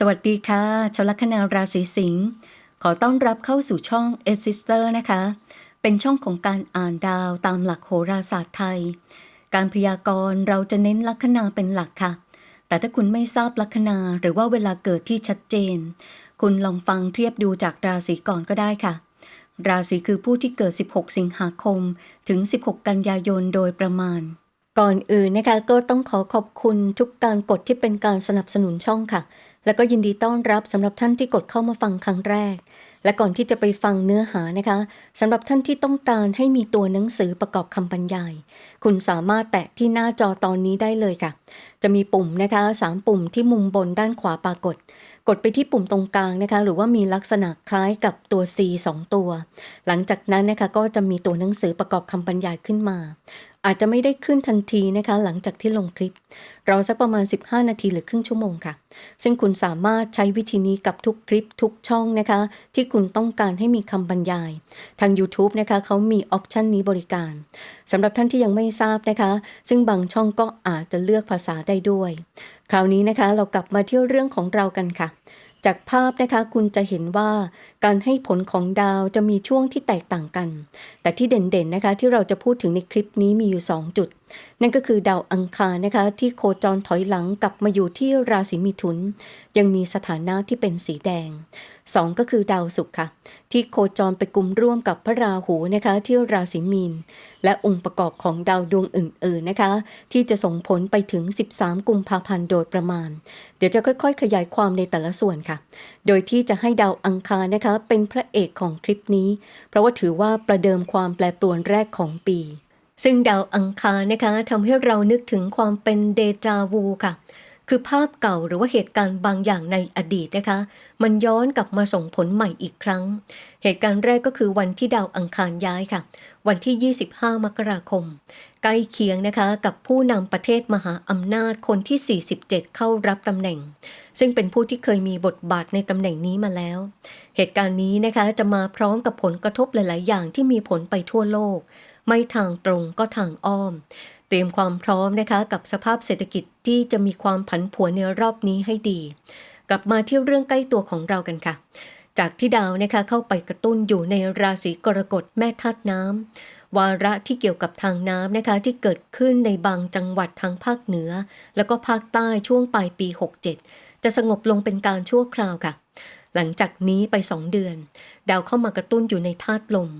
สวัสดีค่ะชลัคนาราศีสิงห์ขอต้อนรับเข้าสู่ช่อง e s i s t e r นะคะ เป็นช่องของการอ่านดาวตามหลักโหราศาสตร์ไทย การพยากรณ์เราจะเน้นลัคนาเป็นหลักค่ะ แต่ถ้าคุณไม่ทราบลัคนาหรือว่าเวลาเกิดที่ชัดเจน คุณลองฟังเทียบดูจากราศีก่อนก็ได้ค่ะ ราศีคือผู้ที่เกิด 16 สิงหาคม ถึง 16 กันยายนโดยประมาณก่อนอื่นนะคะก็ต้องขอขอบคุณทุกการกดที่เป็นการสนับสนุนช่องค่ะ แล้วก็ยินดีต้อนรับสำหรับท่านที่กดเข้ามาฟังครั้งแรก และก่อนที่จะไปฟังเนื้อหานะคะสำหรับท่านที่ต้องการให้มีตัวหนังสือประกอบคำบรรยาย คุณสามารถแตะที่หน้าจอตอนนี้ได้เลยค่ะ จะมีปุ่มนะคะสามปุ่มที่มุมบนด้านขวาปรากฏกดไปที่ปุ่มตรงกลางนะคะ หรือว่ามีลักษณะคล้ายกับตัว C 2 ตัว หลังจากนั้นนะคะก็จะมีตัวหนังสือประกอบคำบรรยายขึ้นมา อาจจะไม่ได้ขึ้นทันทีนะคะ หลังจากที่ลงคลิปรอสักประมาณ 15 นาทีหรือครึ่งชั่วโมงค่ะ ซึ่งคุณสามารถใช้วิธีนี้กับทุกคลิปทุกช่องนะคะ ที่คุณต้องการให้มีคำบรรยาย ทาง YouTube นะคะเขามีออปชันนี้บริการสำหรับท่านที่ยังไม่ทราบนะคะ ซึ่งบางช่องก็อาจจะเลือกภาษาได้ด้วย คราวนี้นะคะเรากลับมาเที่ยวเรื่องของเรากันค่ะ จากภาพนะคะคุณจะเห็นว่าการให้ผลของดาวจะมีช่วงที่แตกต่างกัน แต่ที่เด่นๆนะคะที่เราจะพูดถึงในคลิปนี้มีอยู่ 2 จุด นั่นก็คือดาวอังคารนะคะที่โคจรถอยหลังกลับมาอยู่ที่ราศีมิถุน ยังมีสถานะที่เป็นสีแดง 2 ก็คือดาวศุกร์ค่ะ ที่โคจรไปกลุ่มร่วมกับพระราหูนะคะที่ราศีมีน และองค์ประกอบของดาวดวงอื่น ๆนะคะ ที่จะส่งผลไปถึง 13 กุมภาพันธ์โดยประมาณ เดี๋ยวจะค่อยๆ ขยายความในแต่ละส่วนค่ะ โดยที่จะให้ดาวอังคารนะคะเป็นพระเอกของคลิปนี้ เพราะว่าถือว่าประเดิมความแปรปรวนแรกของปี ซึ่งดาวอังคารนะคะทำให้เรานึกถึงความเป็นเดจาวูค่ะ คือภาพเก่าหรือว่าเหตุการณ์บางอย่างในอดีตนะคะ มันย้อนกลับมาส่งผลใหม่อีกครั้ง เหตุการณ์แรกก็คือวันที่ดาวอังคารย้ายค่ะ วันที่ 25 มกราคม ใกล้เคียงนะคะกับผู้นำประเทศมหาอำนาจคนที่ 47 เข้ารับตำแหน่ง ซึ่งเป็นผู้ที่เคยมีบทบาทในตำแหน่งนี้มาแล้ว เหตุการณ์นี้นะคะจะมาพร้อมกับผลกระทบหลาย ๆ อย่างที่มีผลไปทั่วโลก ไม่ทางตรงก็ทางอ้อม เตรียมความพร้อมนะคะกับสภาพเศรษฐกิจที่จะมีความผันผวนในรอบนี้ให้ดี กลับมาที่เรื่องใกล้ตัวของเรากันค่ะ จากที่ดาวนะคะเข้าไปกระตุ้นอยู่ในราศีกรกฎแม่ธาตุน้ำวาระที่เกี่ยวกับทางน้ำนะคะที่เกิดขึ้นในบางจังหวัดทางภาคเหนือ แล้วก็ภาคใต้ช่วงปลายปี 67 จะสงบลงเป็นการชั่วคราวค่ะ หลังจากนี้ไป2เดือน ดาวเข้ามากระตุ้นอยู่ในธาตุลม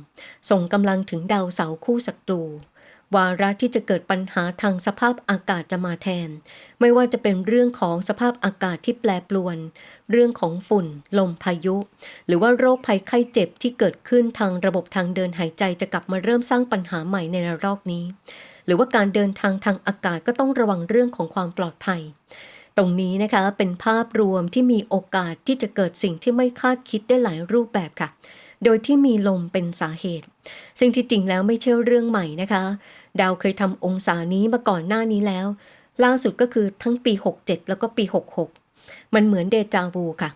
ส่งกำลังถึงดาวเสาคู่ศัตรูวาระที่จะเกิดปัญหาทางสภาพอากาศจะมาแทน ไม่ว่าจะเป็นเรื่องของสภาพอากาศที่แปรปรวน เรื่องของฝุ่น ลมพายุ หรือว่าโรคภัยไข้เจ็บที่เกิดขึ้นทางระบบทางเดินหายใจจะกลับมาเริ่มสร้างปัญหาใหม่ในระลอกนี้ หรือว่าการเดินทางทางอากาศก็ต้องระวังเรื่องของความปลอดภัย ตรงนี้นะคะเป็นภาพรวมที่มีโอกาสที่จะเกิดสิ่งที่ไม่คาดคิดได้หลายรูปแบบค่ะ โดยที่มีลมเป็นสาเหตุ ซึ่งที่จริงแล้วไม่ใช่เรื่องใหม่นะคะ ดาวเคยทำองศานี้มาก่อนหน้านี้แล้ว ล่าสุดก็คือทั้งปี 67 แล้วก็ปี 66 มันเหมือนเดจาวูค่ะ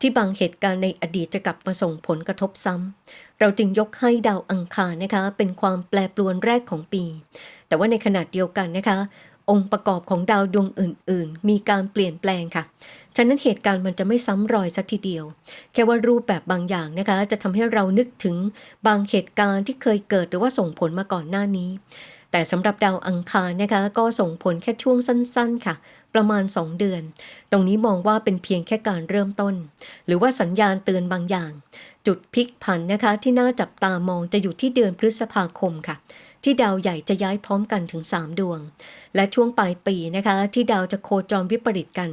ที่บางเหตุการณ์ในอดีตจะกลับมาส่งผลกระทบซ้ำเราจึงยกให้ดาวอังคารนะคะ เป็นความแปรปรวนแรกของปี แต่ว่าในขณะเดียวกันนะคะ องค์ประกอบของดาวดวงอื่น ๆ มีการเปลี่ยนแปลงค่ะ ฉะนั้นเหตุการณ์มันจะไม่ซ้ำรอยสักทีเดียว แค่ว่ารูปแบบบางอย่างนะคะ จะทำให้เรานึกถึงบางเหตุการณ์ที่เคยเกิดหรือว่าส่งผลมาก่อนหน้านี้ แต่สำหรับดาวอังคารนะคะ ก็ส่งผลแค่ช่วงสั้น ๆ ค่ะ ประมาณ 2 เดือน ตรงนี้มองว่าเป็นเพียงแค่การเริ่มต้น หรือว่าสัญญาณเตือนบางอย่าง จุดพลิกผันนะคะที่น่าจับตามองจะอยู่ที่เดือนพฤษภาคมค่ะ ที่ดาวใหญ่จะย้ายพร้อมกันถึง 3 ดวง และช่วงปลายปีนะคะ ที่ดาวจะโคจรวิปริตกัน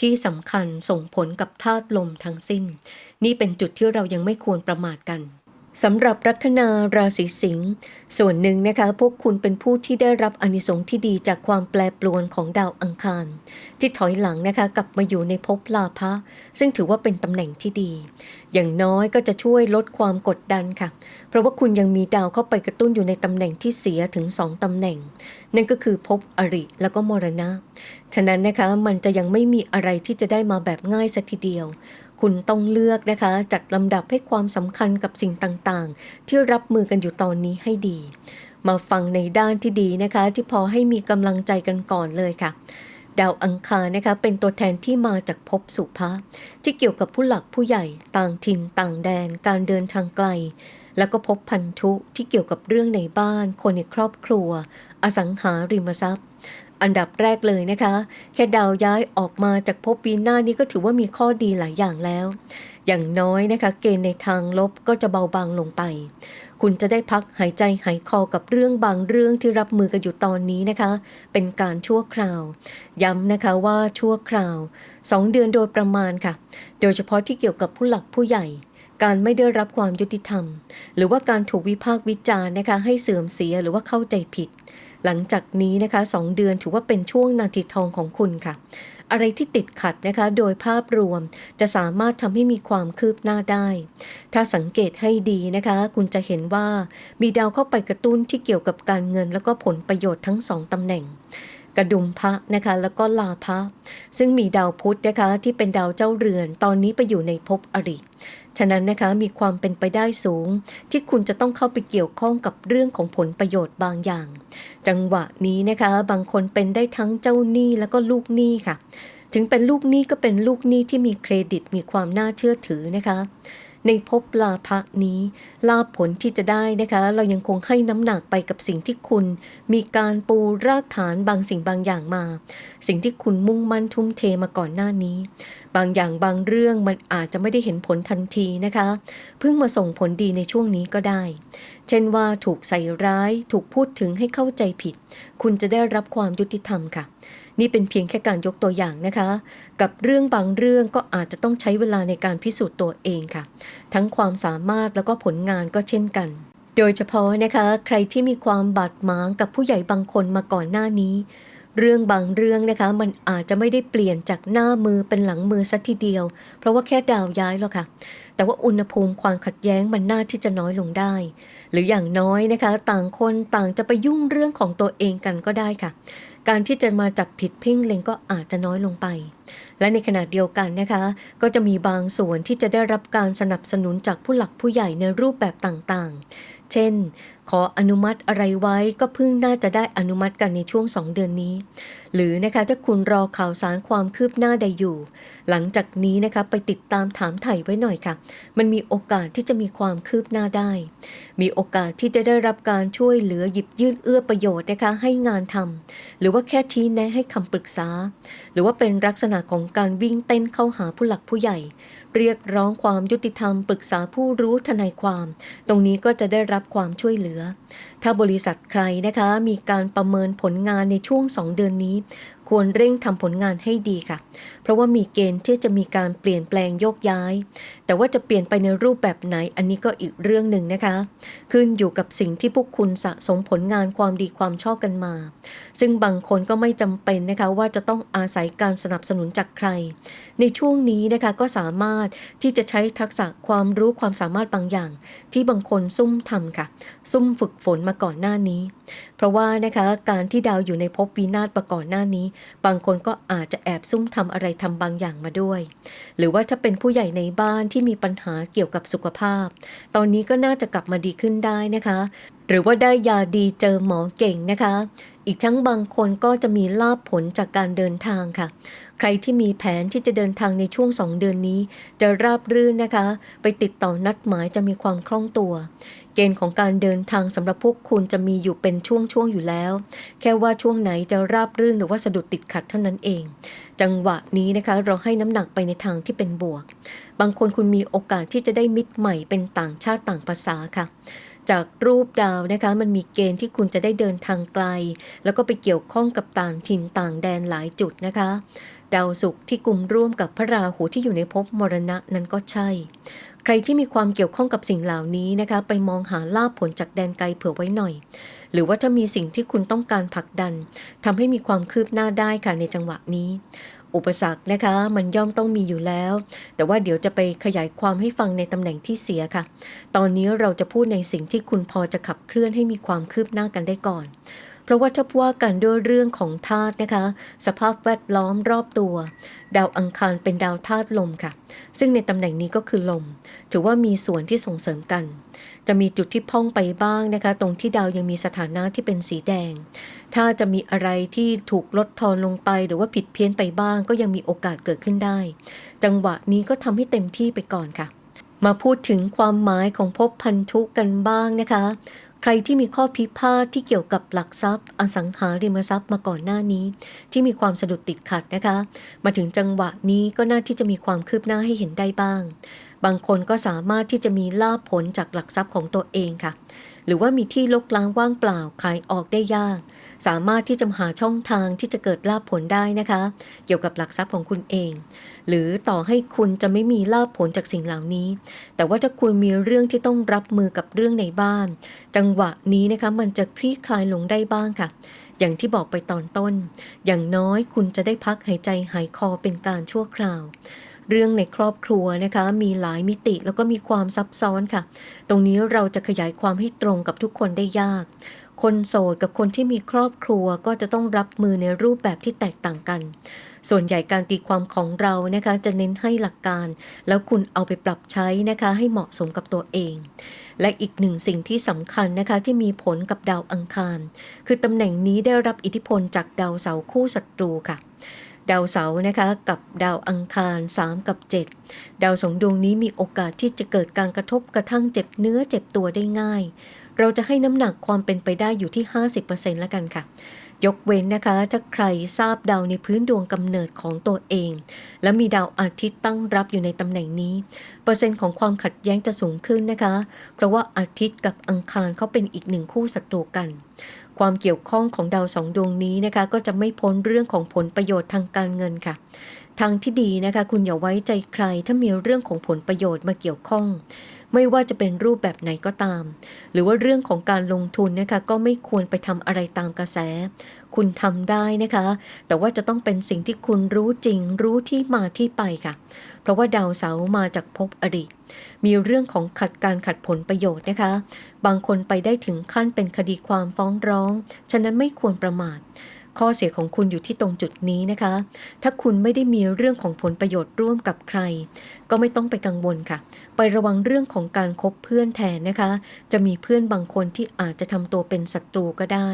ที่สำคัญส่งผลกับธาตุลมทั้งสิ้น นี่เป็นจุดที่เรายังไม่ควรประมาทกัน สำหรับลัคนาราศีสิงห์ส่วนหนึ่งนะคะ พวกคุณเป็นผู้ที่ได้รับอนิสงส์ที่ดีจากความแปรปรวนของดาวอังคาร ที่ถอยหลังนะคะกลับมาอยู่ในภพลาภะซึ่งถือว่าเป็นตำแหน่งที่ดี อย่างน้อยก็จะช่วยลดความกดดันค่ะ เพราะว่าคุณยังมีดาวเข้าไปกระตุ้นอยู่ในตำแหน่งที่เสียถึง 2ตำแหน่ง นั่นก็คือภพอริแล้วก็มรณะ ฉะนั้นนะคะมันจะยังไม่มีอะไรที่จะได้มาแบบง่ายสักทีเดียว คุณต้องเลือกนะคะจัดลำดับให้ความสำคัญกับสิ่งต่างๆ ที่รับมือกันอยู่ตอนนี้ให้ดี มาฟังในด้านที่ดีนะคะ ที่พอให้มีกำลังใจกันก่อนเลยค่ะ ดาวอังคารนะคะเป็นตัวแทนที่มาจากภพสุภะที่เกี่ยวกับผู้หลักผู้ใหญ่ต่างถิ่นต่างแดน การเดินทางไกล แล้วก็พบพันธุที่เกี่ยวกับเรื่องในบ้าน คนในครอบครัว อสังหาริมทรัพย์ อันดับแรกเลยนะคะ แค่ดาวย้ายออกมาจากภพวีหน้านี้ก็ถือว่ามีข้อดีหลายอย่างแล้ว อย่างน้อยนะคะ เกณฑ์ในทางลบก็จะเบาบางลงไป คุณจะได้พักหายใจหายคอกับเรื่องบางเรื่องที่รับมือกันอยู่ตอนนี้นะคะ เป็นการชั่วคราว ย้ำนะคะว่าชั่วคราว 2 เดือนโดยประมาณค่ะ โดยเฉพาะที่เกี่ยวกับผู้หลักผู้ใหญ่การไม่ได้รับความยุติธรรม หรือว่าการถูกวิพากษ์วิจารณ์นะคะให้เสื่อมเสียหรือว่าเข้าใจผิด หลังจากนี้นะคะ2เดือนถือว่าเป็นช่วงนาทีทองของคุณค่ะ อะไรที่ติดขัดนะคะ โดยภาพรวมจะสามารถทำให้มีความคืบหน้าได้ ถ้าสังเกตให้ดีนะคะ คุณจะเห็นว่ามีดาวเข้าไปกระตุ้นที่เกี่ยวกับการเงิน แล้วก็ผลประโยชน์ทั้งสองตำแหน่งกระดุมพระนะคะแล้วก็ลาพระซึ่งมีดาวพุธนะคะที่เป็นดาวเจ้าเรือน ตอนนี้ไปอยู่ในภพอริ ฉะนั้นนะคะมีความเป็นไปได้สูง ที่คุณจะต้องเข้าไปเกี่ยวข้องกับเรื่องของผลประโยชน์บางอย่าง จังหวะนี้นะคะ บางคนเป็นได้ทั้งเจ้าหนี้แล้วก็ลูกหนี้ค่ะ ถึงเป็นลูกหนี้ก็เป็นลูกหนี้ที่มีเครดิตมีความน่าเชื่อถือนะคะ ในภพลาภะนี้ ลาผลที่จะได้นะคะ เรายังคงให้น้ำหนักไปกับสิ่งที่คุณ มีการปูรากฐานบางสิ่งบางอย่างมา สิ่งที่คุณมุ่งมั่นทุ่มเทมาก่อนหน้านี้ บางอย่างบางเรื่องมันอาจจะไม่ได้เห็นผลทันทีนะคะ เพิ่งมาส่งผลดีในช่วงนี้ก็ได้ เช่นว่าถูกใส่ร้าย ถูกพูดถึงให้เข้าใจผิด คุณจะได้รับความยุติธรรมค่ะ นี่เป็นเพียงแค่การยกตัวอย่างนะคะ กับเรื่องบางเรื่องก็อาจจะต้องใช้เวลาในการพิสูจน์ตัวเองค่ะ ทั้งความสามารถแล้วก็ผลงานก็เช่นกัน โดยเฉพาะนะคะใครที่มีความบาดหมางกับผู้ใหญ่บางคนมาก่อนหน้านี้ เรื่องบางเรื่องนะคะ มันอาจจะไม่ได้เปลี่ยนจากหน้ามือเป็นหลังมือสักทีเดียว เพราะว่าแค่ดาวย้ายหรอกค่ะ แต่ว่าอุณหภูมิความขัดแย้งมันน่าที่จะน้อยลงได้หรืออย่างน้อยนะคะ ต่างคนต่างจะไปยุ่งเรื่องของตัวเองกันก็ได้ค่ะ การที่จะมาจับผิดเพ่งเล็งก็อาจจะน้อยลงไป และในขณะเดียวกันนะคะ ก็จะมีบางส่วนที่จะได้รับการสนับสนุนจากผู้หลักผู้ใหญ่ในรูปแบบต่างๆ เช่น ขออนุมัติอะไรไว้ก็เพิ่งน่าจะได้อนุมัติกันในช่วง 2 เดือนนี้ หรือนะคะถ้าคุณรอข่าวสารความคืบหน้าใดอยู่ หลังจากนี้นะคะไปติดตามถามไถ่ไว้หน่อยค่ะ มันมีโอกาสที่จะมีความคืบหน้าได้ มีโอกาสที่จะได้รับการช่วยเหลือหยิบยื่นเอื้อประโยชน์นะคะให้งานทำหรือว่าแค่ชี้แนะให้คำปรึกษา หรือว่าเป็นลักษณะของการวิ่งเต้นเข้าหาผู้หลักผู้ใหญ่ เรียกร้องความยุติธรรมปรึกษาผู้รู้ทนายความ ตรงนี้ก็จะได้รับความช่วยเหลือ ถ้าบริษัทใครนะคะ มีการประเมินผลงานในช่วง 2 เดือนนี้ ควรเร่งทำผลงานให้ดีค่ะ ราะว่ามีเกณฑ์ที่จะมีการเปลี่ยนแปลงโยกย้าย แต่ว่าจะเปลี่ยนไปในรูปแบบไหนอันนี้ก็อีกเรื่องหนึ่งนะคะ ขึ้นอยู่กับสิ่งที่พวกคุณสะสมผลงานความดีความชอบกันมา ซึ่งบางคนก็ไม่จำเป็นนะคะว่าจะต้องอาศัยการสนับสนุนจากใคร ในช่วงนี้นะคะก็สามารถที่จะใช้ทักษะความรู้ความสามารถบางอย่าง ที่บางคนซุ่มทำค่ะ ซุ่มฝึกฝนมาก่อนหน้านี้ เพราะว่านะคะการที่ดาวอยู่ในภพวินาศมาก่อนหน้านี้ บางคนก็อาจจะแอบซุ่มทำอะไรทำบางอย่างมาด้วย หรือว่าถ้าเป็นผู้ใหญ่ในบ้านที่มีปัญหาเกี่ยวกับสุขภาพ ตอนนี้ก็น่าจะกลับมาดีขึ้นได้นะคะ หรือว่าได้ยาดีเจอหมอเก่งนะคะ อีกทั้งบางคนก็จะมีลาบผลจากการเดินทางค่ะ ใครที่มีแผนที่จะเดินทางในช่วง2เดือนนี้ จะราบรื่นนะคะ ไปติดต่อนัดหมายจะมีความคล่องตัวเกณฑ์ของการเดินทางสำหรับพวกคุณจะมีอยู่เป็นช่วงๆอยู่แล้ว แค่ว่าช่วงไหนจะราบรื่นหรือว่าสะดุดติดขัดเท่านั้นเอง จังหวะนี้นะคะเราให้น้ำหนักไปในทางที่เป็นบวก บางคนคุณมีโอกาสที่จะได้มิตรใหม่เป็นต่างชาติต่างภาษาค่ะ จากรูปดาวนะคะมันมีเกณฑ์ที่คุณจะได้เดินทางไกล แล้วก็ไปเกี่ยวข้องกับต่างถิ่นต่างแดนหลายจุดนะคะ ดาวศุกร์ที่กลุ่มร่วมกับพระราหูที่อยู่ในภพมรณะนั้นก็ใช่ ใครที่มีความเกี่ยวข้องกับสิ่งเหล่านี้นะคะ ไปมองหาลาภผลจากแดนไกลเผื่อไว้หน่อย หรือว่าถ้ามีสิ่งที่คุณต้องการผลักดันทำให้มีความคืบหน้าได้ค่ะในจังหวะนี้ อุปสรรคนะคะมันย่อมต้องมีอยู่แล้ว แต่ว่าเดี๋ยวจะไปขยายความให้ฟังในตำแหน่งที่เสียค่ะ ตอนนี้เราจะพูดในสิ่งที่คุณพอจะขับเคลื่อนให้มีความคืบหน้ากันได้ก่อน ราะว่าถ้าว่ากันด้วยเรื่องของธาตุนะคะ สภาพแวดล้อมรอบตัว ดาวอังคารเป็นดาวธาตุลมค่ะ ซึ่งในตำแหน่งนี้ก็คือลม ถือว่ามีส่วนที่ส่งเสริมกัน จะมีจุดที่พ่องไปบ้างนะคะ ตรงที่ดาวยังมีสถานะที่เป็นสีแดง ถ้าจะมีอะไรที่ถูกลดทอนลงไป หรือว่าผิดเพี้ยนไปบ้าง ก็ยังมีโอกาสเกิดขึ้นได้ จังหวะนี้ก็ทำให้เต็มที่ไปก่อนค่ะมาพูดถึงความหมายของภพพันธุกันบ้างนะคะ ใครที่มีข้อพิพาทที่เกี่ยวกับหลักทรัพย์ อสังหาริมทรัพย์มาก่อนหน้านี้ ที่มีความสะดุดติดขัดนะคะ มาถึงจังหวะนี้ก็น่าที่จะมีความคืบหน้าให้เห็นได้บ้าง บางคนก็สามารถที่จะมีลาภผลจากหลักทรัพย์ของตัวเองค่ะ หรือว่ามีที่ลกล้างว่างเปล่าขายออกได้ยาก สามารถที่จะหาช่องทางที่จะเกิดลาภผลได้นะคะ เกี่ยวกับหลักทรัพย์ของคุณเอง หรือต่อให้คุณจะไม่มีลาภผลจากสิ่งเหล่านี้ แต่ว่าถ้าคุณมีเรื่องที่ต้องรับมือกับเรื่องในบ้าน จังหวะนี้นะคะมันจะคลี่คลายลงได้บ้างค่ะอย่างที่บอกไปตอนต้น อย่างน้อยคุณจะได้พักหายใจหายคอเป็นการชั่วคราว เรื่องในครอบครัวนะคะ มีหลายมิติแล้วก็มีความซับซ้อนค่ะ ตรงนี้เราจะขยายความให้ตรงกับทุกคนได้ยาก คนโสดกับคนที่มีครอบครัวก็จะต้องรับมือในรูปแบบที่แตกต่างกัน ส่วนใหญ่การตีความของเรานะคะจะเน้นให้หลักการ แล้วคุณเอาไปปรับใช้นะคะให้เหมาะสมกับตัวเอง และอีกหนึ่งสิ่งที่สำคัญนะคะที่มีผลกับดาวอังคาร คือตำแหน่งนี้ได้รับอิทธิพลจากดาวเสาร์คู่ศัตรูค่ะดาวเสาร์นะคะกับดาวอังคาร 3 กับ 7 ดาวสองดวงนี้มีโอกาสที่จะเกิดการกระทบกระทั่งเจ็บเนื้อเจ็บตัวได้ง่าย เราจะให้น้ำหนักความเป็นไปได้อยู่ที่ 50%แล้วกันค่ะ ยกเว้นนะคะถ้าใครทราบดาวในพื้นดวงกำเนิดของตัวเอง และมีดาวอาทิตย์ตั้งรับอยู่ในตำแหน่งนี้ เปอร์เซ็นต์ของความขัดแย้งจะสูงขึ้นนะคะ เพราะว่าอาทิตย์กับอังคารเขาเป็นอีกหนึ่งคู่ศัตรูกันความเกี่ยวข้องของดาวสองดวงนี้นะคะ ก็จะไม่พ้นเรื่องของผลประโยชน์ทางการเงินค่ะ ทางที่ดีนะคะ คุณอย่าไว้ใจใครถ้ามีเรื่องของผลประโยชน์มาเกี่ยวข้อง ไม่ว่าจะเป็นรูปแบบไหนก็ตาม หรือว่าเรื่องของการลงทุนนะคะก็ไม่ควรไปทำอะไรตามกระแส คุณทำได้นะคะ แต่ว่าจะต้องเป็นสิ่งที่คุณรู้จริง รู้ที่มาที่ไปค่ะ เพราะว่าดาวเสาร์มาจากภพอริมีเรื่องของขัดการขัดผลประโยชน์นะคะ บางคนไปได้ถึงขั้นเป็นคดีความฟ้องร้อง ฉะนั้นไม่ควรประมาท ข้อเสียของคุณอยู่ที่ตรงจุดนี้นะคะ ถ้าคุณไม่ได้มีเรื่องของผลประโยชน์ร่วมกับใคร ก็ไม่ต้องไปกังวลค่ะ ไประวังเรื่องของการคบเพื่อนแทนนะคะ จะมีเพื่อนบางคนที่อาจจะทำตัวเป็นศัตรูก็ได้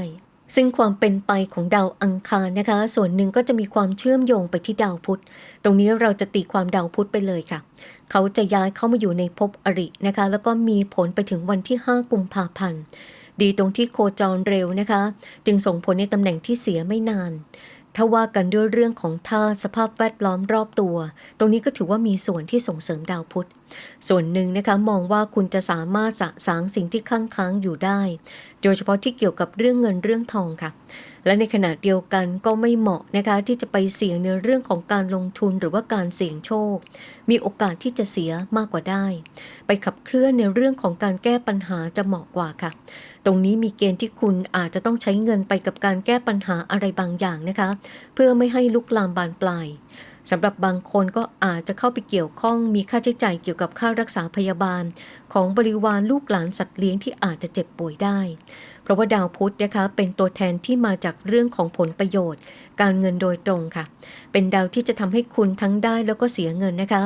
ซึ่งความเป็นไปของดาวอังคารนะคะ ส่วนหนึ่งก็จะมีความเชื่อมโยงไปที่ดาวพุธ ตรงนี้เราจะตีความดาวพุธไปเลยค่ะ เขาจะย้ายเข้ามาอยู่ในภพอรินะคะ แล้วก็มีผลไปถึงวันที่ 5 กุมภาพันธ์ ดีตรงที่โคจรเร็วนะคะ จึงส่งผลในตำแหน่งที่เสียไม่นาน ถ้าว่ากันด้วยเรื่องของธาตุสภาพแวดล้อมรอบตัว ตรงนี้ก็ถือว่ามีส่วนที่ส่งเสริมดาวพุธ ส่วนหนึ่งนะคะมองว่าคุณจะสามารถสะสางสิ่งที่ค้างค้างอยู่ได้ โดยเฉพาะที่เกี่ยวกับเรื่องเงินเรื่องทองค่ะ และในขณะเดียวกันก็ไม่เหมาะนะคะที่จะไปเสี่ยงในเรื่องของการลงทุนหรือว่าการเสี่ยงโชค มีโอกาสที่จะเสียมากกว่าได้ ไปขับเคลื่อนในเรื่องของการแก้ปัญหาจะเหมาะกว่าค่ะ ตรงนี้มีเกณฑ์ที่คุณอาจจะต้องใช้เงินไปกับการแก้ปัญหาอะไรบางอย่างนะคะ เพื่อไม่ให้ลุกลามบานปลาย สำหรับบางคนก็อาจจะเข้าไปเกี่ยวข้องมีค่าใช้จ่ายเกี่ยวกับค่ารักษาพยาบาล ของบริวารลูกหลานสัตว์เลี้ยงที่อาจจะเจ็บป่วยได้ เพราะว่าดาวพุธนะคะเป็นตัวแทนที่มาจากเรื่องของผลประโยชน์ การเงินโดยตรงค่ะ เป็นดาวที่จะทำให้คุณทั้งได้แล้วก็เสียเงินนะคะ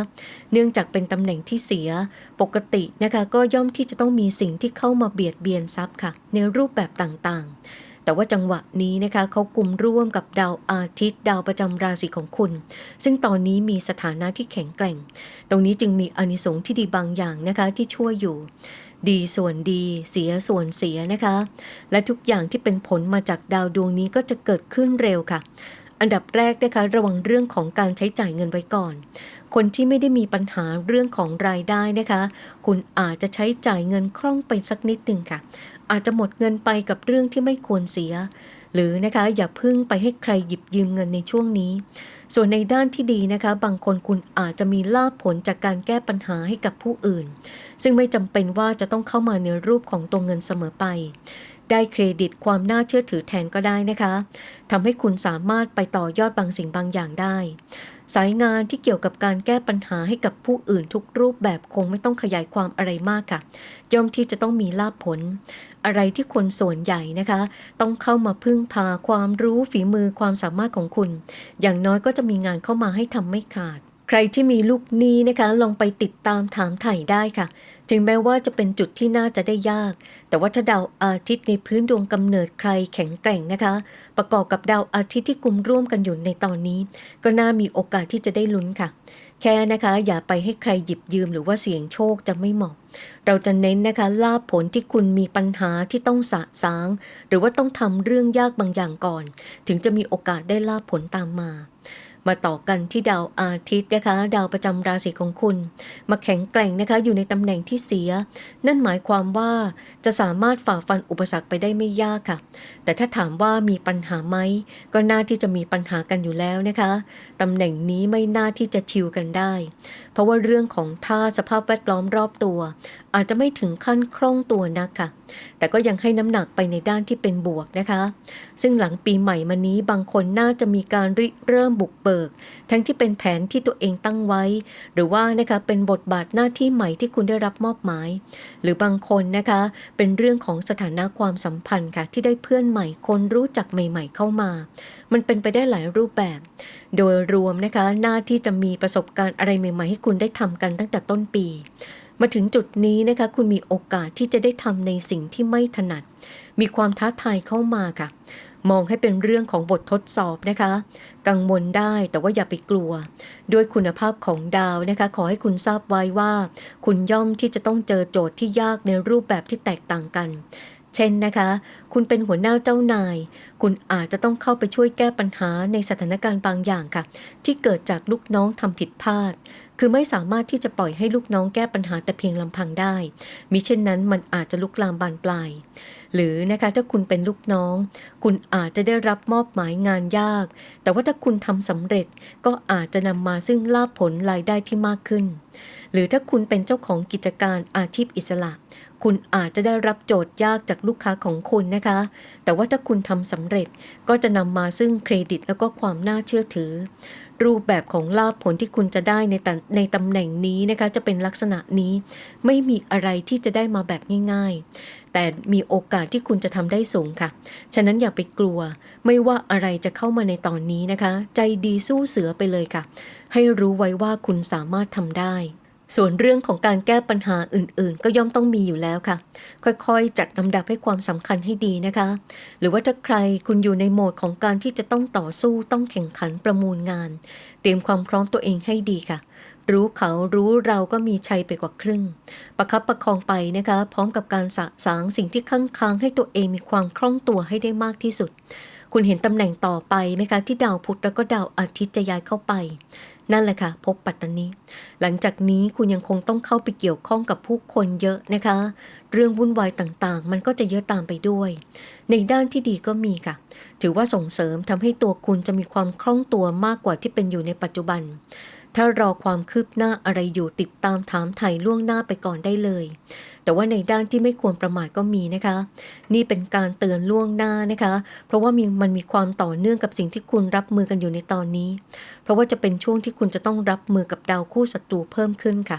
เนื่องจากเป็นตำแหน่งที่เสียปกตินะคะก็ย่อมที่จะต้องมีสิ่งที่เข้ามาเบียดเบียนทรัพย์ค่ะ ในรูปแบบต่างๆ แต่ว่าจังหวะนี้นะคะเขากลุ่มร่วมกับดาวอาทิตย์ ดาวประจำราศีของคุณ ซึ่งตอนนี้มีสถานะที่แข็งแกร่ง ตรงนี้จึงมีอนิสงส์ที่ดีบางอย่างนะคะที่ช่วยอยู่ ดีส่วนดี เสียส่วนเสียนะคะ และทุกอย่างที่เป็นผลมาจากดาวดวงนี้ก็จะเกิดขึ้นเร็วค่ะ อันดับแรกนะคะระวังเรื่องของการใช้จ่ายเงินไว้ก่อนคนที่ไม่ได้มีปัญหาเรื่องของรายได้นะคะ คุณอาจจะใช้จ่ายเงินคล่องไปสักนิดหนึ่งค่ะ อาจจะหมดเงินไปกับเรื่องที่ไม่ควรเสีย หรือนะคะอย่าพึ่งไปให้ใครหยิบยืมเงินในช่วงนี้ ส่วนในด้านที่ดีนะคะ บางคนคุณอาจจะมีลาภผลจากการแก้ปัญหาให้กับผู้อื่น ซึ่งไม่จำเป็นว่าจะต้องเข้ามาในรูปของตัวเงินเสมอไปได้เครดิตความน่าเชื่อถือแทนก็ได้นะคะ ทำให้คุณสามารถไปต่อยอดบางสิ่งบางอย่างได้ สายงานที่เกี่ยวกับการแก้ปัญหาให้กับผู้อื่นทุกรูปแบบคงไม่ต้องขยายความอะไรมากค่ะย่อมที่จะต้องมีลาภผล อะไรที่คนส่วนใหญ่นะคะ ต้องเข้ามาพึ่งพาความรู้ฝีมือความสามารถของคุณ อย่างน้อยก็จะมีงานเข้ามาให้ทำไม่ขาด ใครที่มีลูกนี้นะคะ ลองไปติดตามถามไถ่ได้ค่ะ ถึงแม้ว่าจะเป็นจุดที่น่าจะได้ยาก แต่ว่าถ้าดาวอาทิตย์ในพื้นดวงกำเนิดใครแข็งแกร่งนะคะ ประกอบกับดาวอาทิตย์ที่กลุ่มร่วมกันอยู่ในตอนนี้ ก็น่ามีโอกาสที่จะได้ลุ้นค่ะ แค่นะคะอย่าไปให้ใครหยิบยืมหรือว่าเสี่ยงโชคจะไม่เหมาะ เราจะเน้นนะคะลาภผลที่คุณมีปัญหาที่ต้องสะสาง หรือว่าต้องทำเรื่องยากบางอย่างก่อน ถึงจะมีโอกาสได้ลาภผลตามมา มาต่อกันที่ดาวอาทิตย์นะคะ ดาวประจำราศีของคุณ มาแข็งแกร่งนะคะอยู่ในตำแหน่งที่เสีย นั่นหมายความว่าจะสามารถฝ่าฟันอุปสรรคไปได้ไม่ยากค่ะ แต่ถ้าถามว่ามีปัญหาไหมก็น่าที่จะมีปัญหากันอยู่แล้วนะคะตำแหน่งนี้ไม่น่าที่จะชิวกันได้ เพราะว่าเรื่องของท่าสภาพแวดล้อมรอบตัว อาจจะไม่ถึงขั้นคล่องตัวนักค่ะ แต่ก็ยังให้น้ำหนักไปในด้านที่เป็นบวกนะคะ ซึ่งหลังปีใหม่มานี้บางคนน่าจะมีการริเริ่มบุกเบิก ทั้งที่เป็นแผนที่ตัวเองตั้งไว้ หรือว่านะคะเป็นบทบาทหน้าที่ใหม่ที่คุณได้รับมอบหมาย หรือบางคนนะคะเป็นเรื่องของสถานะความสัมพันธ์ค่ะที่ได้เพื่อนใหม่คนรู้จักใหม่ ๆ เข้ามา มันเป็นไปได้หลายรูปแบบ โดยรวมนะคะหน้าที่จะมีประสบการณ์อะไรใหม่ ๆ ให้คุณได้ทำกันตั้งแต่ต้นปี มาถึงจุดนี้นะคะ คุณมีโอกาสที่จะได้ทำในสิ่งที่ไม่ถนัด มีความท้าทายเข้ามาค่ะ มองให้เป็นเรื่องของบททดสอบนะคะ กังวลได้แต่ว่าอย่าไปกลัว ด้วยคุณภาพของดาวนะคะ ขอให้คุณทราบไว้ว่า คุณย่อมที่จะต้องเจอโจทย์ที่ยากในรูปแบบที่แตกต่างกัน เช่นนะคะ คุณเป็นหัวหน้าเจ้านาย คุณอาจจะต้องเข้าไปช่วยแก้ปัญหาในสถานการณ์บางอย่างค่ะ ที่เกิดจากลูกน้องทำผิดพลาด คือไม่สามารถที่จะปล่อยให้ลูกน้องแก้ปัญหาแต่เพียงลำพังได้ มิเช่นนั้นมันอาจจะลุกลามบานปลาย หรือนะคะถ้าคุณเป็นลูกน้อง คุณอาจจะได้รับมอบหมายงานยาก แต่ว่าถ้าคุณทำสำเร็จก็อาจจะนำมาซึ่งลาภผลรายได้ที่มากขึ้น หรือถ้าคุณเป็นเจ้าของกิจการอาชีพอิสระ คุณอาจจะได้รับโจทย์ยากจากลูกค้าของคุณนะคะ แต่ว่าถ้าคุณทำสำเร็จก็จะนำมาซึ่งเครดิตแล้วก็ความน่าเชื่อถือ รูปแบบของลาภผลที่คุณจะได้ในตำในตำแหน่งนี้นะคะ จะเป็นลักษณะนี้ ไม่มีอะไรที่จะได้มาแบบง่ายๆ แต่มีโอกาสที่คุณจะทำได้สูงค่ะ ฉะนั้นอย่าไปกลัว ไม่ว่าอะไรจะเข้ามาในตอนนี้นะคะ ใจดีสู้เสือไปเลยค่ะ ให้รู้ไว้ว่าคุณสามารถทำได้ ส่วนเรื่องของการแก้ปัญหาอื่นๆ ก็ย่อมต้องมีอยู่แล้วค่ะ ค่อยๆ จัดลำดับให้ความสำคัญให้ดีนะคะ หรือว่าถ้าใครคุณอยู่ในโหมดของการที่จะต้องต่อสู้ต้องแข่งขันประมูลงาน เตรียมความพร้อมตัวเองให้ดีค่ะ รู้เขารู้เราก็มีชัยไปกว่าครึ่ง ประคับประคองไปนะคะ พร้อมกับการสะสางสิ่งที่ค้างค้างให้ตัวเองมีความคล่องตัวให้ได้มากที่สุด คุณเห็นตำแหน่งต่อไปไหมคะที่ดาวพุธแล้วก็ดาวอาทิตย์จะย้ายเข้าไป นั่นแหละค่ะ พบปัตตานีหลังจากนี้คุณยังคงต้องเข้าไปเกี่ยวข้องกับผู้คนเยอะนะคะ เรื่องวุ่นวายต่างๆ มันก็จะเยอะตามไปด้วย ในด้านที่ดีก็มีค่ะ ถือว่าส่งเสริมทำให้ตัวคุณจะมีความคล่องตัวมากกว่าที่เป็นอยู่ในปัจจุบัน ถ้ารอความคืบหน้าอะไรอยู่ติดตามถามไถ่ล่วงหน้าไปก่อนได้เลย แต่ว่าในด้านที่ไม่ควรประมาทก็มีนะคะ นี่เป็นการเตือนล่วงหน้านะคะ เพราะว่ามีมันมีความต่อเนื่องกับสิ่งที่คุณรับมือกันอยู่ในตอนนี้ ราะว่าจะเป็นช่วงที่คุณจะต้องรับมือกับดาวคู่ศัตรูเพิ่มขึ้นค่ะ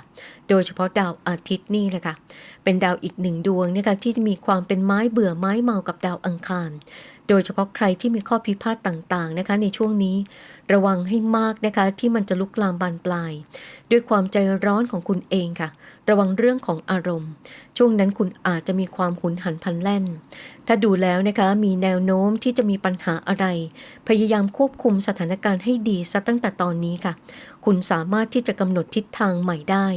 โดยเฉพาะดาวอาทิตย์นี่แหละค่ะ เป็นดาวอีกหนึ่งดวงนะคะที่จะมีความเป็นไม้เบื่อไม้เมากับดาวอังคารโดยเฉพาะใครที่มีข้อพิพาทต่างๆนะคะในช่วงนี้ ระวังให้มากนะคะที่มันจะลุกลามบานปลาย ด้วยความใจร้อนของคุณเองค่ะ ระวังเรื่องของอารมณ์ ช่วงนั้นคุณอาจจะมีความหุนหันพันแล่น ถ้าดูแล้วนะคะมีแนวโน้มที่จะมีปัญหาอะไร พยายามควบคุมสถานการณ์ให้ดีซะตั้งแต่ตอนนี้ค่ะ คุณสามารถที่จะกำหนดทิศทางใหม่ได้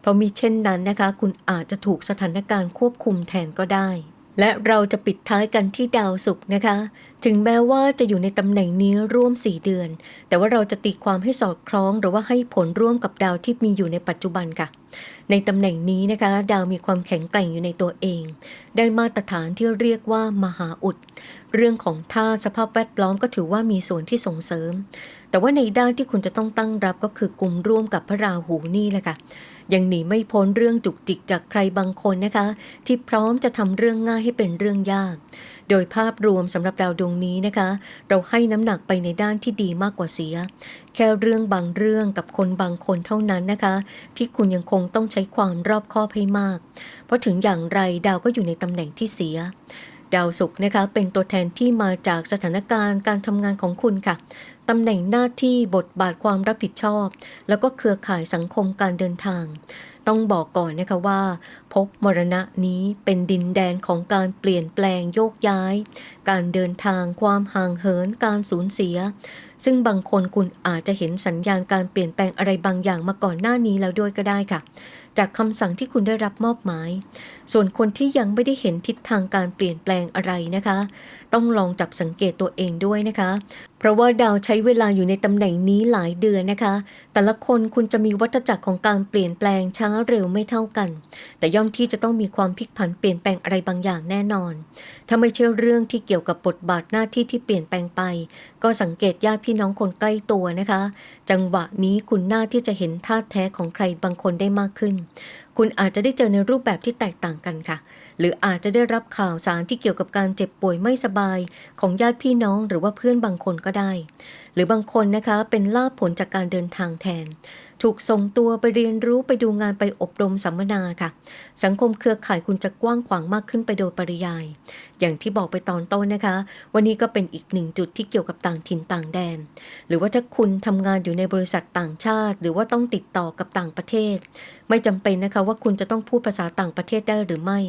เพราะมีเช่นนั้นนะคะ คุณอาจจะถูกสถานการณ์ควบคุมแทนก็ได้ และเราจะปิดท้ายกันที่ดาวศุกร์นะคะ ถึงแม้ว่าจะอยู่ในตำแหน่งนี้ร่วม 4 เดือน แต่ว่าเราจะตีความให้สอดคล้องหรือว่าให้ผลร่วมกับดาวที่มีอยู่ในปัจจุบันค่ะ ในตำแหน่งนี้นะคะ ดาวมีความแข็งแกร่งอยู่ในตัวเอง ได้มาตรฐานที่เรียกว่ามหาอุด เรื่องของท่าสภาพแวดล้อมก็ถือว่ามีส่วนที่ส่งเสริม แต่ว่าในด้านที่คุณจะต้องตั้งรับก็คือกลุ่มร่วมกับพระราหูนี่แหละค่ะ ยังหนีไม่พ้นเรื่องจุกจิกจากใครบางคนนะคะ ที่พร้อมจะทำเรื่องง่ายให้เป็นเรื่องยาก โดยภาพรวมสำหรับดาวดวงนี้นะคะ เราให้น้ำหนักไปในด้านที่ดีมากกว่าเสีย แค่เรื่องบางเรื่องกับคนบางคนเท่านั้นนะคะ ที่คุณยังคงต้องใช้ความรอบคอบให้มาก เพราะถึงอย่างไรดาวก็อยู่ในตำแหน่งที่เสีย ดาวศุกร์นะคะเป็นตัวแทนที่มาจากสถานการณ์การทำงานของคุณค่ะตำแหน่งหน้าที่บทบาทความรับผิดชอบ แล้วก็เครือข่ายสังคมการเดินทาง ต้องบอกก่อนนะคะว่าภพมรณะนี้เป็นดินแดนของการเปลี่ยนแปลงโยกย้าย การเดินทางความห่างเหินการสูญเสีย ซึ่งบางคนคุณอาจจะเห็นสัญญาณการเปลี่ยนแปลงอะไรบางอย่างมาก่อนหน้านี้แล้วด้วยก็ได้ค่ะ จากคำสั่งที่คุณได้รับมอบหมาย ส่วนคนที่ยังไม่ได้เห็นทิศทางการเปลี่ยนแปลงอะไรนะคะ ต้องลองจับสังเกตตัวเองด้วยนะคะ เพราะว่าดาวใช้เวลาอยู่ในตำแหน่งนี้หลายเดือนนะคะ แต่ละคนคุณจะมีวัฏจักรของการเปลี่ยนแปลงช้าเร็วไม่เท่ากัน แต่ย่อมที่จะต้องมีความพลิกผันเปลี่ยนแปลงอะไรบางอย่างแน่นอน ถ้าไม่ใช่เรื่องที่เกี่ยวกับบทบาทหน้าที่ที่เปลี่ยนแปลงไป ก็สังเกตญาติพี่น้องคนใกล้ตัวนะคะ จังหวะนี้คุณน่าที่จะเห็นท่าแท้ของใครบางคนได้มากขึ้น คุณอาจจะได้เจอในรูปแบบที่แตกต่างกันค่ะ หรืออาจจะได้รับข่าวสารที่เกี่ยวกับการเจ็บป่วยไม่สบาย ของญาติพี่น้องหรือว่าเพื่อนบางคนก็ได้ หรือบางคนนะคะเป็นลาบผลจากการเดินทางแทน ถูกส่งตัวไปเรียนรู้ไปดูงานไปอบรมสัมมนาค่ะ สังคมเครือข่ายคุณจะกว้างขวางมากขึ้นไปโดยปริยาย อย่างที่บอกไปตอนต้นนะคะ วันนี้ก็เป็นอีกหนึ่งจุดที่เกี่ยวกับต่างถิ่นต่างแดน หรือว่าถ้าคุณทำงานอยู่ในบริษัทต่างชาติ หรือว่าต้องติดต่อกับต่างประเทศ ไม่จำเป็นนะคะว่าคุณจะต้องพูดภาษาต่างประเทศได้หรือไม่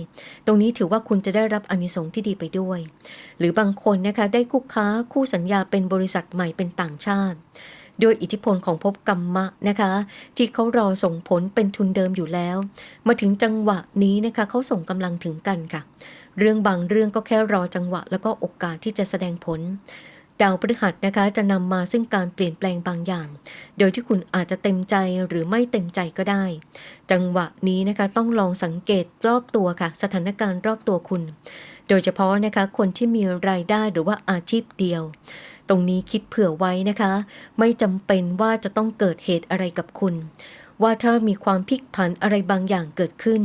ตรงนี้ถือว่าคุณจะได้รับอนิสงส์ที่ดีไปด้วย หรือบางคนนะคะได้คู่ค้าคู่สัญญาเป็นบริษัทใหม่เป็นต่างชาติ ด้วยอิทธิพลของภพกรรมะนะคะ ที่เขารอส่งผลเป็นทุนเดิมอยู่แล้ว มาถึงจังหวะนี้นะคะเขาส่งกำลังถึงกันค่ะ เรื่องบางเรื่องก็แค่รอจังหวะ แล้วก็โอกาสที่จะแสดงผลดาวพฤหัสนะคะจะนำมาซึ่งการเปลี่ยนแปลงบางอย่าง โดยที่คุณอาจจะเต็มใจหรือไม่เต็มใจก็ได้ จังหวะนี้นะคะต้องลองสังเกตรอบตัวค่ะ สถานการณ์รอบตัวคุณ โดยเฉพาะนะคะคนที่มีรายได้หรือว่าอาชีพเดียว ตรงนี้คิดเผื่อไว้นะคะ ไม่จำเป็นว่าจะต้องเกิดเหตุอะไรกับคุณ ว่าถ้ามีความพลิกผันอะไรบางอย่างเกิดขึ้น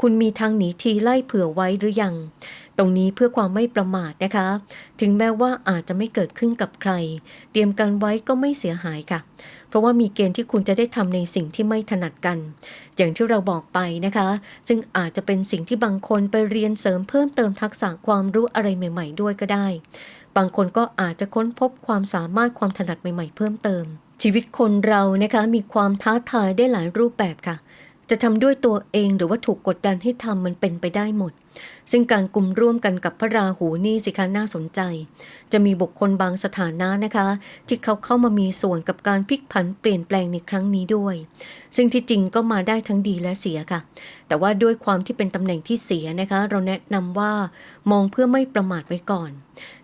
คุณมีทางหนีทีไล่เผื่อไว้หรือยัง ตรงนี้เพื่อความไม่ประมาทนะคะ ถึงแม้ว่าอาจจะไม่เกิดขึ้นกับใคร เตรียมกันไว้ก็ไม่เสียหายค่ะเพราะว่ามีเกณฑ์ที่คุณจะได้ทำในสิ่งที่ไม่ถนัดกัน อย่างที่เราบอกไปนะคะ ซึ่งอาจจะเป็นสิ่งที่บางคนไปเรียนเสริมเพิ่มเติมทักษะความรู้อะไรใหม่ ๆ ด้วยก็ได้ บางคนก็อาจจะค้นพบความสามารถความถนัดใหม่ๆ เพิ่มเติม ชีวิตคนเรานะคะมีความท้าทายได้หลายรูปแบบค่ะ จะทำด้วยตัวเองหรือว่าถูกกดดันให้ทำมันเป็นไปได้หมดซึ่งการกลุ่มร่วมกันกับพระราหูนี่สิคะน่าสนใจ จะมีบุคคลบางสถานะนะคะ ที่เขาเข้ามามีส่วนกับการพลิกผันเปลี่ยนแปลงในครั้งนี้ด้วย ซึ่งที่จริงก็มาได้ทั้งดีและเสียค่ะ แต่ว่าด้วยความที่เป็นตำแหน่งที่เสียนะคะ เราแนะนำว่ามองเพื่อไม่ประมาทไว้ก่อน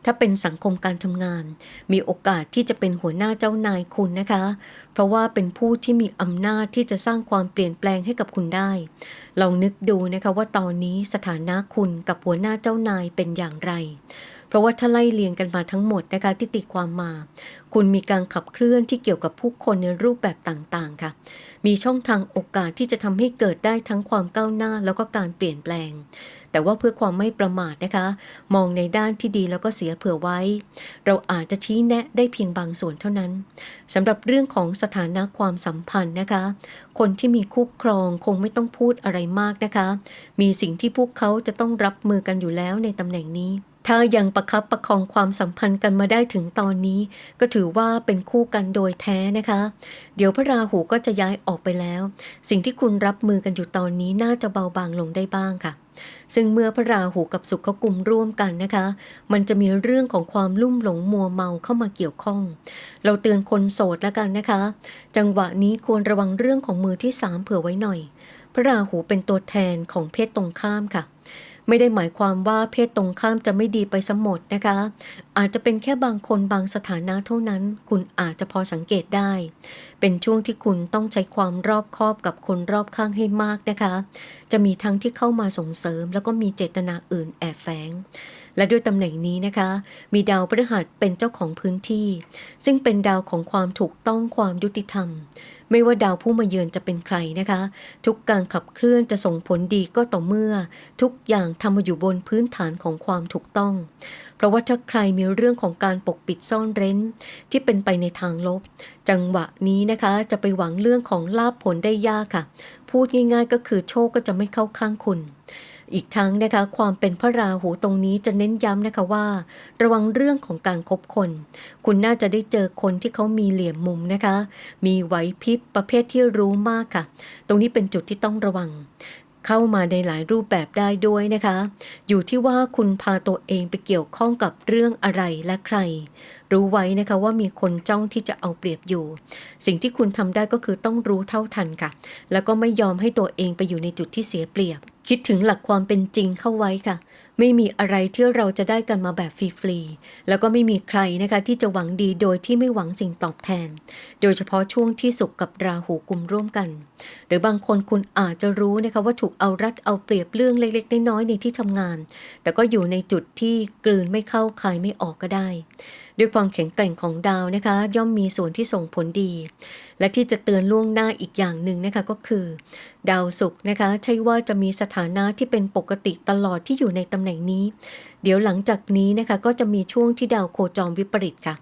ถ้าเป็นสังคมการทำงาน มีโอกาสที่จะเป็นหัวหน้าเจ้านายคุณนะคะ เพราะว่าเป็นผู้ที่มีอำนาจที่จะสร้างความเปลี่ยนแปลงให้กับคุณได้ลองนึกดูนะคะว่าตอนนี้สถานะคุณกับหัวหน้าเจ้านายเป็นอย่างไร เพราะว่าถ้าไล่เลียงกันมาทั้งหมดนะคะที่ตีความมา คุณมีการขับเคลื่อนที่เกี่ยวกับผู้คนในรูปแบบต่างๆ ค่ะ มีช่องทางโอกาสที่จะทำให้เกิดได้ทั้งความก้าวหน้าแล้วก็การเปลี่ยนแปลง แต่ว่าเพื่อความไม่ประมาทนะคะ มองในด้านที่ดีแล้วก็เสียเผื่อไว้ เราอาจจะชี้แนะได้เพียงบางส่วนเท่านั้นสำหรับเรื่องของสถานะความสัมพันธ์นะคะ คนที่มีคู่ครองคงไม่ต้องพูดอะไรมากนะคะ มีสิ่งที่พวกเขาจะต้องรับมือกันอยู่แล้วในตำแหน่งนี้ ถ้ายังประคับประคองความสัมพันธ์กันมาได้ถึงตอนนี้ ก็ถือว่าเป็นคู่กันโดยแท้นะคะ เดี๋ยวพระราหูก็จะย้ายออกไปแล้ว สิ่งที่คุณรับมือกันอยู่ตอนนี้น่าจะเบาบางลงได้บ้างค่ะ ซึ่งเมื่อพระราหูกับสุขเขากลุ่มร่วมกันนะคะ มันจะมีเรื่องของความลุ่มหลงมัวเมาเข้ามาเกี่ยวข้อง เราเตือนคนโสดแล้วกันนะคะ จังหวะนี้ควรระวังเรื่องของมือที่สามเผื่อไว้หน่อย พระราหูเป็นตัวแทนของเพศตรงข้ามค่ะ ไม่ได้หมายความว่าเพศตรงข้ามจะไม่ดีไปสมหมดนะคะ อาจจะเป็นแค่บางคนบางสถานะเท่านั้น คุณอาจจะพอสังเกตได้ เป็นช่วงที่คุณต้องใช้ความรอบคอบกับคนรอบข้างให้มากนะคะ จะมีทั้งที่เข้ามาส่งเสริม แล้วก็มีเจตนาอื่นแอบแฝงและด้วยตำแหน่งนี้นะคะ มีดาวพฤหัสเป็นเจ้าของพื้นที่ ซึ่งเป็นดาวของความถูกต้องความยุติธรรม ไม่ว่าดาวผู้มาเยือนจะเป็นใครนะคะ ทุกการขับเคลื่อนจะส่งผลดีก็ต่อเมื่อ ทุกอย่างทำมาอยู่บนพื้นฐานของความถูกต้อง เพราะว่าถ้าใครมีเรื่องของการปกปิดซ่อนเร้น ที่เป็นไปในทางลบ จังหวะนี้นะคะจะไปหวังเรื่องของลาภผลได้ยากค่ะ พูดง่ายๆก็คือโชคก็จะไม่เข้าข้างคุณ อีกทั้งนะคะความเป็นพระราหูตรงนี้จะเน้นย้ำนะคะว่า ระวังเรื่องของการคบคน คุณน่าจะได้เจอคนที่เขามีเหลี่ยมมุมนะคะ มีไหวพริบประเภทที่รู้มากค่ะ ตรงนี้เป็นจุดที่ต้องระวัง เข้ามาในหลายรูปแบบได้ด้วยนะคะ อยู่ที่ว่าคุณพาตัวเองไปเกี่ยวข้องกับเรื่องอะไรและใคร รู้ไว้นะคะว่ามีคนจ้องที่จะเอาเปรียบอยู่ สิ่งที่คุณทำได้ก็คือต้องรู้เท่าทันค่ะ แล้วก็ไม่ยอมให้ตัวเองไปอยู่ในจุดที่เสียเปรียบ คิดถึงหลักความเป็นจริงเข้าไว้ค่ะ ไม่มีอะไรที่เราจะได้กันมาแบบฟรีๆแล้วก็ไม่มีใครนะคะที่จะหวังดีโดยที่ไม่หวังสิ่งตอบแทน โดยเฉพาะช่วงที่สุขกับราหูกุมร่วมกัน หรือบางคนคุณอาจจะรู้นะคะว่าถูกเอารัดเอาเปรียบเรื่องเล็กๆน้อยๆในที่ทำงาน แต่ก็อยู่ในจุดที่กลืนไม่เข้าคายไม่ออกก็ได้ ด้วยความแข็งแกร่งของดาวนะคะ ย่อมมีส่วนที่ส่งผลดี และที่จะเตือนล่วงหน้าอีกอย่างหนึ่งนะคะก็คือ ดาวศุกร์นะคะ ใช่ว่าจะมีสถานะที่เป็นปกติตลอดที่อยู่ในตำแหน่งนี้ เดี๋ยวหลังจากนี้นะคะก็จะมีช่วงที่ดาวโคจรวิปริตค่ะ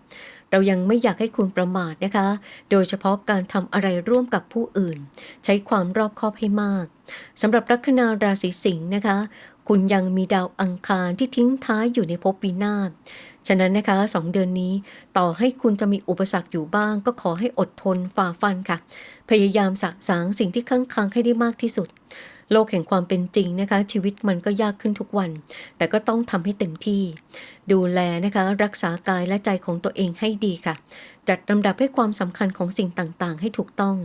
เรายังไม่อยากให้คุณประมาทนะคะ โดยเฉพาะการทำอะไรร่วมกับผู้อื่น ใช้ความรอบคอบให้มาก สำหรับลัคนาราศีสิงห์นะคะ คุณยังมีดาวอังคารที่ทิ้งท้ายอยู่ในภพวินาศ ฉะนั้นนะคะสองเดือนนี้ ต่อให้คุณจะมีอุปสรรคอยู่บ้าง ก็ขอให้อดทนฝ่าฟันค่ะ พยายามสะสางสิ่งที่ค้างค้างให้ได้มากที่สุด โลกแห่งความเป็นจริงนะคะ ชีวิตมันก็ยากขึ้นทุกวัน แต่ก็ต้องทำให้เต็มที่ ดูแลนะคะรักษากายและใจของตัวเองให้ดีค่ะ จัดลำดับให้ความสำคัญของสิ่งต่างๆ ให้ถูกต้อง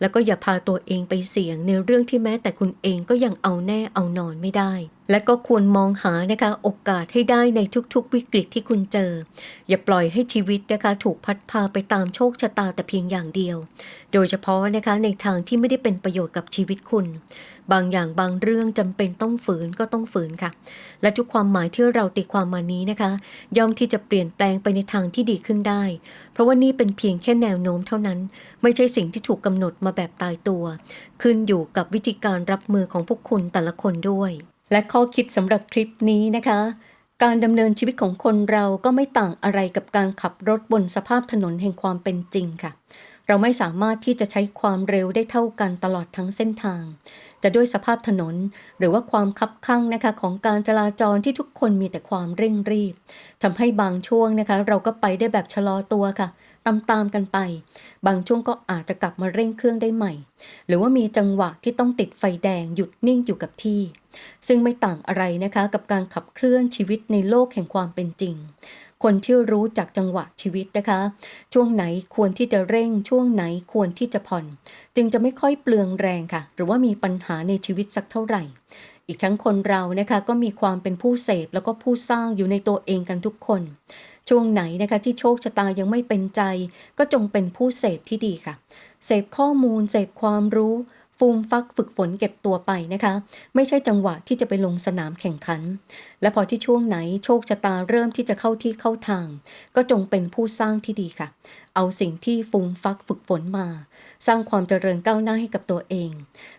แล้วก็อย่าพาตัวเองไปเสี่ยงในเรื่องที่แม้แต่คุณเองก็ยังเอาแน่เอานอนไม่ได้ และก็ควรมองหานะคะโอกาสให้ได้ในทุกๆ วิกฤตที่คุณเจอ อย่าปล่อยให้ชีวิตนะคะถูกพัดพาไปตามโชคชะตาแต่เพียงอย่างเดียว โดยเฉพาะนะคะในทางที่ไม่ได้เป็นประโยชน์กับชีวิตคุณ บางอย่างบางเรื่องจำเป็นต้องฝืนก็ต้องฝืนค่ะ และทุกความหมายที่เราตีความมานี้นะคะ ย่อมที่จะเปลี่ยนแปลงไปในทางที่ดีขึ้นได้ เพราะว่านี่เป็นเพียงแค่แนวโน้มเท่านั้น ไม่ใช่สิ่งที่ถูกกำหนดมาแบบตายตัว ขึ้นอยู่กับวิธีการรับมือของพวกคุณแต่ละคนด้วย และข้อคิดสำหรับคลิปนี้นะคะการดำเนินชีวิตของคนเราก็ไม่ต่างอะไรกับการขับรถบนสภาพถนนแห่งความเป็นจริงค่ะ เราไม่สามารถที่จะใช้ความเร็วได้เท่ากันตลอดทั้งเส้นทาง จะด้วยสภาพถนนหรือว่าความคับข้างนะคะของการจราจรที่ทุกคนมีแต่ความเร่งรีบทำให้บางช่วงนะคะ เราก็ไปได้แบบชะลอตัวค่ะตามๆกันไป บางช่วงก็อาจจะกลับมาเร่งเครื่องได้ใหม่ หรือว่ามีจังหวะที่ต้องติดไฟแดงหยุดนิ่งอยู่กับที่ ซึ่งไม่ต่างอะไรนะคะกับการขับเคลื่อนชีวิตในโลกแห่งความเป็นจริง คนที่รู้จักจังหวะชีวิตนะคะ ช่วงไหนควรที่จะเร่ง ช่วงไหนควรที่จะผ่อน จึงจะไม่ค่อยเปลืองแรงค่ะ หรือว่ามีปัญหาในชีวิตสักเท่าไหร่ อีกทั้งคนเรานะคะก็มีความเป็นผู้เสพแล้วก็ผู้สร้างอยู่ในตัวเองกันทุกคน ช่วงไหนนะคะที่โชคชะตายังไม่เป็นใจ ก็จงเป็นผู้เสพที่ดีค่ะ เสพข้อมูล เสพความรู้ ฟูมฟักฝึกฝนเก็บตัวไปนะคะ ไม่ใช่จังหวะที่จะไปลงสนามแข่งขัน และพอที่ช่วงไหนโชคชะตาเริ่มที่จะเข้าที่เข้าทาง ก็จงเป็นผู้สร้างที่ดีค่ะ เอาสิ่งที่ฟูมฟักฝึกฝนมา สร้างความเจริญก้าวหน้าให้กับตัวเอง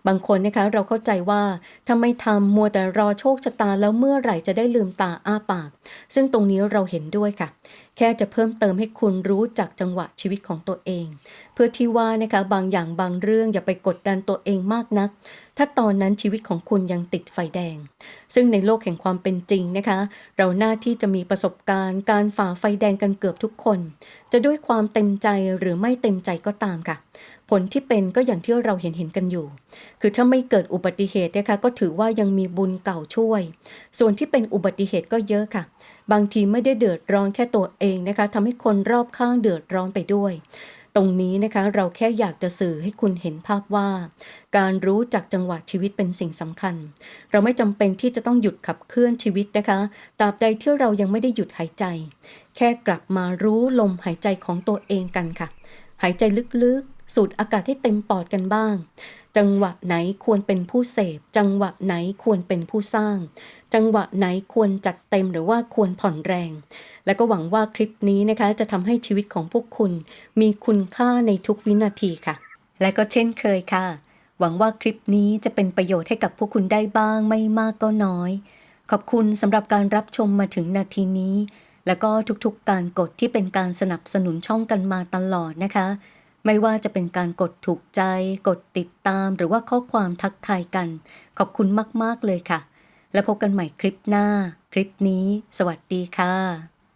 บางคนนะคะเราเข้าใจว่าถ้าไม่ทำมัวแต่รอโชคชะตาแล้วเมื่อไหร่จะได้ลืมตาอ้าปาก ซึ่งตรงนี้เราเห็นด้วยค่ะ แค่จะเพิ่มเติมให้คุณรู้จักจังหวะชีวิตของตัวเอง เพื่อที่ว่านะคะบางอย่างบางเรื่องอย่าไปกดดันตัวเองมากนัก ถ้าตอนนั้นชีวิตของคุณยังติดไฟแดง ซึ่งในโลกแห่งความเป็นจริงนะคะ เราหน้าที่จะมีประสบการณ์ การฝ่าไฟแดงกันเกือบทุกคน จะด้วยความเต็มใจหรือไม่เต็มใจก็ตามค่ะ ผลที่เป็นก็อย่างที่เราเห็นเห็นกันอยู่ คือถ้าไม่เกิดอุบัติเหตุนะคะก็ถือว่ายังมีบุญเก่าช่วย ส่วนที่เป็นอุบัติเหตุก็เยอะค่ะ บางทีไม่ได้เดือดร้อนแค่ตัวเองนะคะทำให้คนรอบข้างเดือดร้อนไปด้วย ตรงนี้นะคะเราแค่อยากจะสื่อให้คุณเห็นภาพว่า การรู้จักจังหวะชีวิตเป็นสิ่งสำคัญ เราไม่จำเป็นที่จะต้องหยุดขับเคลื่อนชีวิตนะคะตราบใดที่เรายังไม่ได้หยุดหายใจ แค่กลับมารู้ลมหายใจของตัวเองกันค่ะ หายใจลึกๆสูดอากาศให้เต็มปอดกันบ้าง จังหวะไหนควรเป็นผู้เสพ จังหวะไหนควรเป็นผู้สร้าง จังหวะไหนควรจัดเต็มหรือว่าควรผ่อนแรง และก็หวังว่าคลิปนี้นะคะ จะทำให้ชีวิตของพวกคุณ มีคุณค่าในทุกวินาทีค่ะ และก็เช่นเคยค่ะ หวังว่าคลิปนี้จะเป็นประโยชน์ให้กับพวกคุณได้บ้างไม่มากก็น้อย ขอบคุณสำหรับการรับชมมาถึงนาทีนี้ แล้วก็ทุกๆการกดที่เป็นการสนับสนุนช่องกันมาตลอดนะคะ ไม่ว่าจะเป็นการกดถูกใจ กดติดตาม หรือว่าข้อความทักทายกัน ขอบคุณมาก ๆ เลยค่ะ แล้วพบกันใหม่คลิปหน้า คลิปนี้ สวัสดีค่ะ